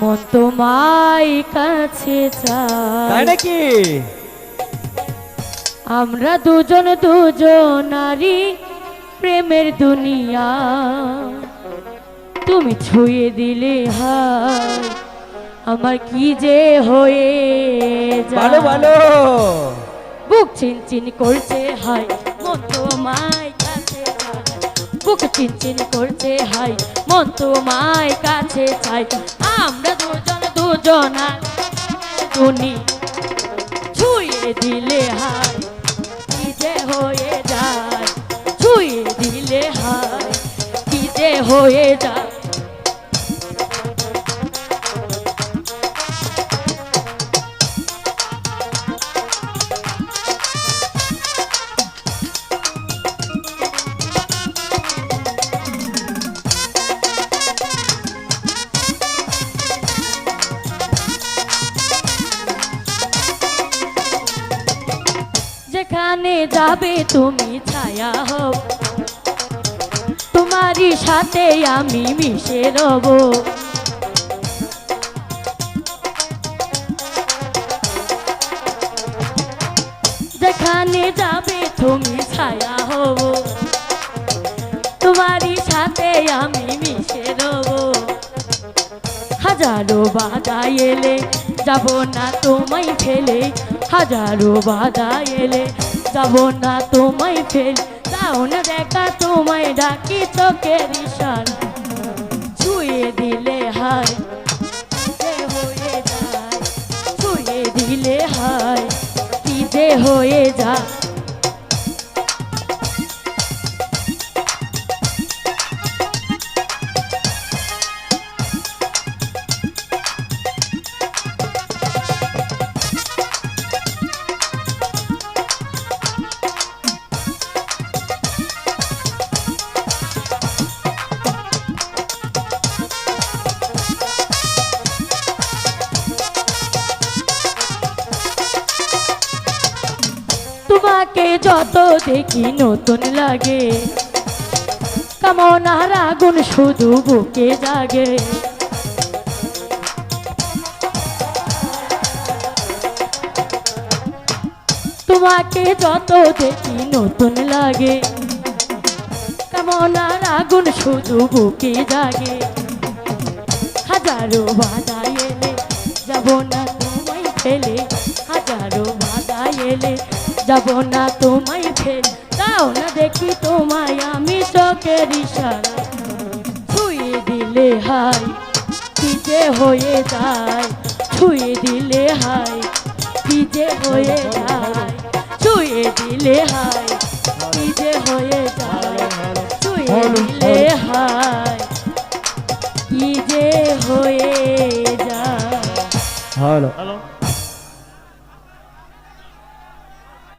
মন তোমায় কাছে নাকি? আমরা দুজন দুজন নারী প্রেমের দুনিয়া। তুমি ছুঁয়ে দিলে হায় আমার কি যে হয়ে ভালো বুক চিনচিন করছে হাই মন তোমায়। বুক চিনচিন করছে হাই মন তোমায় কাছে চাই। আমরা দুজন দুজন তুমি ছুঁয়ে দিলে হাই কি যে হয়ে যায়, ছুঁয়ে দিলে হাই কি যে হয়ে যায়। যেখানে যাবে তুমি ছায়া হও। তোমারই সাথে আমি মিশে রব। যেখানে যাবে তুমি ছায়া হব তোমারই সাথে আমি মিশে রব। হাজারো বাধা এলে যাব না তোমায় ফেলে। হাজারো বাধা এলে, যাব না তোমায় ফেল। তাও না দেখা, তোমায় ডাকি চোখের ইশারা ছুঁয়ে দিলে হায় হয়ে যায়। ছুঁয়ে দিলে হায়, কি যে হয়ে যায়। তোমাকে যত দেখি নতুন লাগে। কামনার আগুন শুধু বুকে জাগে। তোমাকে যত দেখি নতুন লাগে। কামনার আগুন শুধু বুকে জাগে। হাজারো বাধা এলে যাব না তোমায় ফেলে। হাজারো বাধা এলে যাব না তোমায় ফেলে তাও না দেখি তোমায় আমি চোখের ইশারা ছুঁয়ে দিলে হাই যে হয়ে যায়। ছুঁয়ে দিলে হাই কি যে হয়ে যায়। ছুঁয়ে দিলে হাই কি যে হয়ে যায়। ছুঁয়ে দিলে হাই কি যে হয়ে যায়। Hello hello